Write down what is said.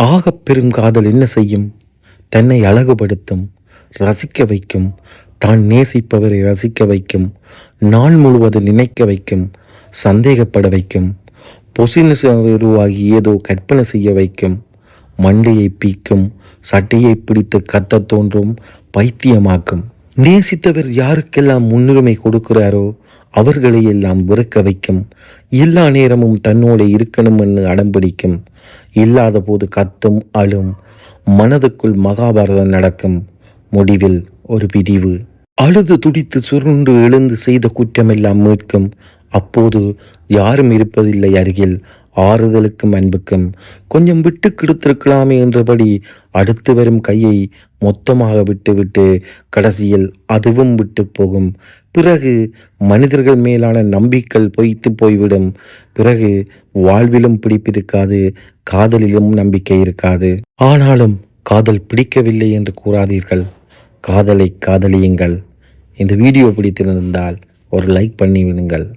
ஆகப் பெரும் காதல் என்ன செய்யும்? தன்னை அழகுபடுத்தும் ரசிக்க வைக்கும் தான் நேசிப்பவரை ரசிக்க வைக்கும் நாள் முழுவதும் நினைக்க வைக்கும் சந்தேகப்பட வைக்கும் பொசினஸ் உருவாகி ஏதோ கற்பனை செய்ய வைக்கும் மண்டையை பீக்கும் சட்டையை பிடித்து கத்த தோன்றும் பைத்தியமாக்கும். நேசித்தவர் யாருக்கெல்லாம் முன்னுரிமை கொடுக்கிறாரோ அவர்களை எல்லாம் வெறுக்க வைக்கும். எல்லா நேரமும் தன்னோடு இருக்கணும்னு அடம்பிடிக்கும் இல்லாத போது கத்தும் அழும் மனதுக்குள் மகாபாரதம் நடக்கும். முடிவில் ஒரு பிரிவு. அழுது துடித்து சுருண்டு எழுந்து செய்த குற்றமெல்லாம் மீட்கும். அப்போது யாரும் இருப்பதில்லை அருகில் ஆறுதலுக்கும் அன்புக்கும். கொஞ்சம் விட்டு கெடுத்திருக்கலாமே என்றபடி அடுத்து வரும் கையை மொத்தமாக விட்டுவிட்டு கடைசியில் அதுவும் விட்டு போகும். பிறகு மனிதர்கள் மேலான நம்பிக்கை பொய்த்து போய்விடும். பிறகு வாழ்விலும் பிடிப்பிருக்காது காதலிலும் நம்பிக்கை இருக்காது. ஆனாலும் காதல் பிடிக்கவில்லை என்று கூறாதீர்கள். காதலை காதலியுங்கள். இந்த வீடியோ பிடித்திருந்தால் ஒரு லைக் பண்ணி விடுங்கள்.